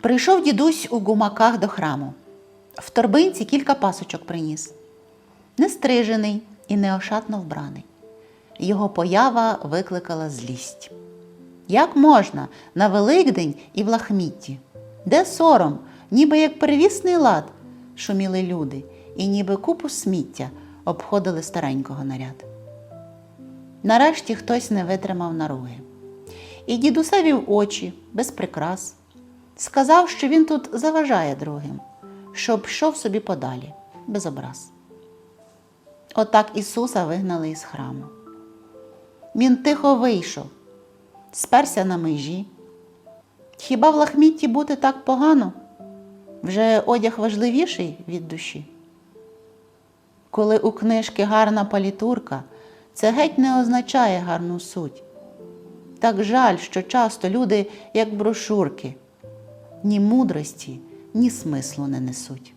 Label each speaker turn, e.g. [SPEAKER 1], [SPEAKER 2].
[SPEAKER 1] Прийшов дідусь у гумаках до храму. В торбинці кілька пасочок приніс. Нестрижений і неошатно вбраний. Його поява викликала злість. Як можна на Великдень і в лахмітті? Де сором, ніби як перевісний лад, шуміли люди, і ніби купу сміття обходили старенького наряд. Нарешті хтось не витримав наруги. І дідусеві в очі, без прикрас, сказав, що він тут заважає другим, щоб йшов собі подалі, без образ. Отак Ісуса вигнали із храму. Він тихо вийшов, сперся на межі. Хіба в лахмітті бути так погано? Вже одяг важливіший від душі. Коли у книжки гарна палітурка, це геть не означає гарну суть. Так жаль, що часто люди, як брошурки, ні мудрості, ні смислу не несуть.